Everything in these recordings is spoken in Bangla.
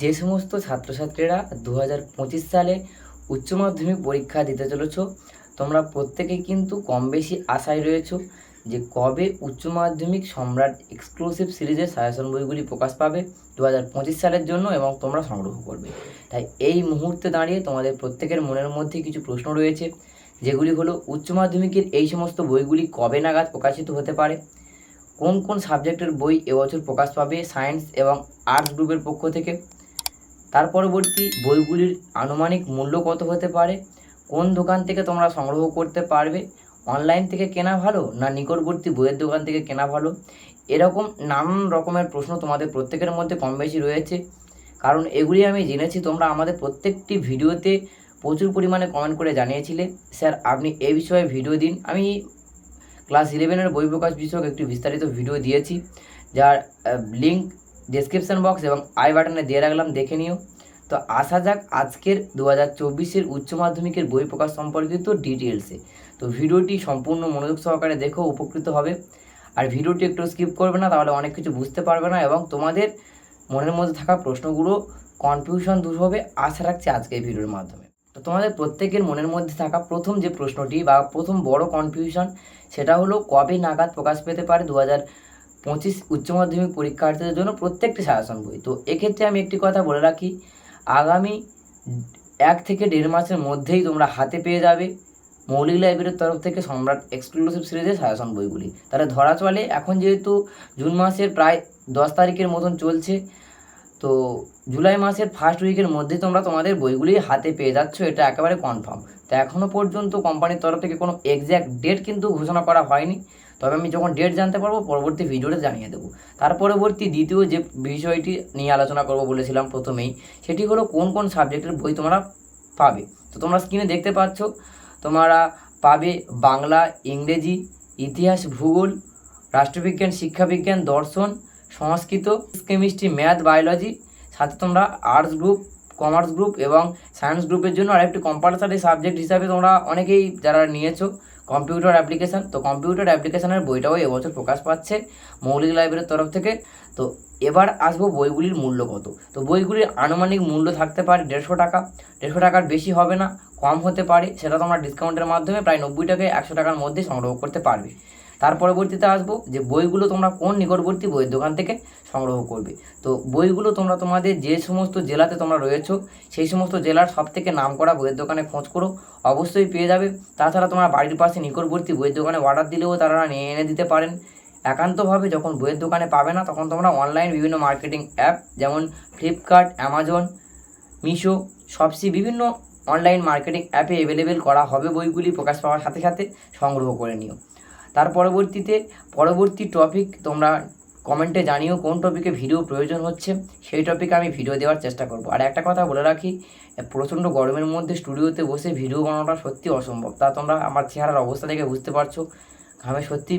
যে সমস্ত ছাত্রছাত্রীরা দু হাজার পঁচিশ সালে উচ্চ মাধ্যমিক পরীক্ষা দিতে চলেছ, তোমরা প্রত্যেকেই কিন্তু কম বেশি আশায় রয়েছ যে কবে উচ্চ মাধ্যমিক সম্রাট এক্সক্লুসিভ সিরিজের সাজেশন বইগুলি প্রকাশ পাবে দু হাজার পঁচিশ সালের জন্য এবং তোমরা সংগ্রহ করবে। তাই এই মুহূর্তে দাঁড়িয়ে তোমাদের প্রত্যেকের মনের মধ্যে কিছু প্রশ্ন রয়েছে, যেগুলি হলো, উচ্চ মাধ্যমিকের এই সমস্ত বইগুলি কবে নাগাদ প্রকাশিত হতে পারে? কোন কোন সাবজেক্টের বই এবছর প্রকাশ পাবে? সায়েন্স এবং আর্টস গ্রুপের পক্ষ থেকে? তার পরবর্তী বইগুলির আনুমানিক মূল্য কত হতে পারে? কোন দোকান থেকে তোমরা সংগ্রহ করতে পারবে? অনলাইন থেকে কেনা ভালো না নিকটবর্তী বইয়ের দোকান থেকে কেনা ভালো? এরকম নানান রকমের প্রশ্ন তোমাদের প্রত্যেকের মধ্যে কম বেশি রয়েছে। কারণ এগুলি আমি জেনেছি, তোমরা আমাদের প্রত্যেকটি ভিডিওতে প্রচুর পরিমাণে কমেন্ট করে জানিয়েছিলে। স্যার, আপনি এ বিষয়ে ভিডিও দিন। আমি ক্লাস ইলেভেনের বই প্রকাশ বিষয়ক একটি বিস্তারিত ভিডিও দিয়েছি, যার লিঙ্ক ডেসক্রিপশন বক্স এবং আই বাটনে দিয়ে রাখলাম, দেখে নিও। তো আসা যাক আজকের দু হাজার চব্বিশের উচ্চ মাধ্যমিকের বই প্রকাশ সম্পর্কিত ডিটেলসে তো ভিডিওটি সম্পূর্ণ মনোযোগ সহকারে দেখো, উপকৃত হবে। আর ভিডিওটি একটু স্কিপ করবে না, তাহলে অনেক কিছু বুঝতে পারবে না এবং তোমাদের মনের মধ্যে থাকা প্রশ্নগুলো কনফিউশন দূর হবে। আশা রাখছি আজকে এই ভিডিওর মাধ্যমে। তো তোমাদের প্রত্যেকের মনের মধ্যে থাকা প্রথম যে প্রশ্নটি বা প্রথম বড় কনফিউশন সেটা হলো কবে নাগাদ প্রকাশ পেতে পারে দু হাজার পঁচিশ উচ্চ মাধ্যমিক পরীক্ষার্থীদের জন্য প্রত্যেকটি সাজেশন বই তো এক্ষেত্রে আমি একটি কথা বলে রাখি, আগামী এক থেকে দেড় মাসের মধ্যেই তোমরা হাতে পেয়ে যাবে মৌলিক লাইব্রেরির তরফ থেকে সম্রাট এক্সক্লুসিভ সিরিজের সাজেশন বইগুলি তাহলে ধরা চলে, এখন যেহেতু জুন মাসের প্রায় দশ তারিখের মতন চলছে, তো জুলাই মাসের ফার্স্ট উইকের মধ্যে তোমরা তোমাদের বইগুলি হাতে পেয়ে যাচ্ছ, এটা একেবারে কনফার্ম তো এখনও পর্যন্ত কোম্পানির তরফ থেকে কোনো এক্স্যাক্ট ডেট কিন্তু ঘোষণা করা হয়নি। তবে আমি যখন ডেট জানতে পারব, পরবর্তী ভিডিওতে জানিয়ে দেবো। তার পরবর্তী দ্বিতীয় যে বিষয়টি নিয়ে আলোচনা করব বলেছিলাম প্রথমেই, সেটি হলো কোন কোন সাবজেক্টের বই তোমরা পাবে। তো তোমরা স্ক্রিনে দেখতে পাচ্ছ, তোমরা পাবে বাংলা, ইংরেজি, ইতিহাস, ভূগোল, রাষ্ট্রবিজ্ঞান, শিক্ষাবিজ্ঞান, দর্শন, সংস্কৃত কেমিস্ট্রি ম্যাথ বায়োলজি সাথে তোমরা আর্টস গ্রুপ কমার্স গ্রুপ এবং সায়েন্স গ্রুপের জন্য আরেকটি কম্পালসারি সাবজেক্ট হিসাবে তোমরা অনেকেই যারা নিয়েছো কম্পিউটার অ্যাপ্লিকেশান তো কম্পিউটার অ্যাপ্লিকেশানের বইটাও এবছর প্রকাশ পাচ্ছে মৌলিক লাইব্রেরির তরফ থেকে। তো এবার আসব বইগুলির মূল্য কত? তো বইগুলির আনুমানিক মূল্য থাকতে পারে দেড়শো টাকা। দেড়শো টাকার বেশি হবে না, কম হতে পারে, সেটা তোমরা ডিসকাউন্টের মাধ্যমে প্রায় নব্বই টাকায় একশো টাকার মধ্যে সংগ্রহ করতে পারবে। তার পরবর্তীতে আসব যে বইগুলো তোমরা কোন নিকটবর্তী বইয়ের দোকান থেকে সংগ্রহ করবে। তো বইগুলো তোমরা তোমাদের যে সমস্ত জেলাতে তোমরা রয়েছো, সেই সমস্ত জেলার সব থেকে নাম করা বইয়ের দোকানে খোঁজ করো। অবশ্যই পেয়ে যাবে। তাছাড়া তোমরা বাড়ির পাশে নিকটবর্তী বইয়ের দোকানে অর্ডার দিলেও তারা নিয়ে এনে দিতে পারেন। একান্তভাবে যখন বইয়ের দোকানে পাবে না, তখন তোমরা অনলাইন বিভিন্ন মার্কেটিং অ্যাপ যেমন ফ্লিপকার্ট অ্যামাজন মিশো সবসি বিভিন্ন অনলাইন মার্কেটিং অ্যাপে অ্যাভেলেবেল করা হবে বইগুলি প্রকাশ পাওয়ার সাথে সাথে সংগ্রহ করে নিও। তার পরবর্তীতে পরবর্তী টপিক তোমরা কমেন্টে জানিও কোন টপিকে ভিডিও প্রয়োজন হচ্ছে, সেই টপিকে আমি ভিডিও দেওয়ার চেষ্টা করব। আর একটা কথা বলে রাখি প্রচণ্ড গরমের মধ্যে স্টুডিওতে বসে ভিডিও বানানোটা সত্যি অসম্ভব। তা তোমরা আমার চেহারার অবস্থা দেখে বুঝতে পারছ। ঘামে সত্যি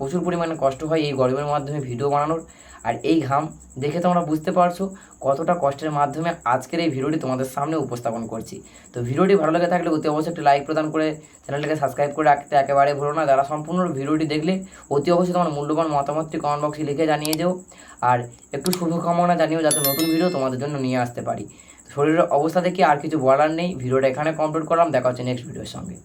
প্রচুর পরিমাণে কষ্ট হয় এই গরমের মাধ্যমে ভিডিও বানানোর। আর এই ঘাম দেখে তোমরা বুঝতে পারছ কতটা কষ্টের মাধ্যমে আজকের এই ভিডিওটি তোমাদের সামনে উপস্থাপন করছি। তো ভিডিওটি ভালো লেগে থাকলে অতি অবশ্যই একটি লাইক প্রদান করে চ্যানেলটাকে সাবস্ক্রাইব করে রাখতে একেবারে ভুলো না। যারা সম্পূর্ণ ভিডিওটি দেখলে অতি অবশ্যই তোমার মূল্যবান মতামতটি কমেন্ট বক্সে লিখে জানিয়ে দেও। আর একটু শুভকামনা জানিও যাতে নতুন ভিডিও তোমাদের জন্য নিয়ে আসতে পারি। শরীরের অবস্থা দেখে আর কিছু বলার নেই। ভিডিওটা এখানে কমপ্লিট করলাম। দেখা হচ্ছে নেক্সট ভিডিওর সঙ্গে।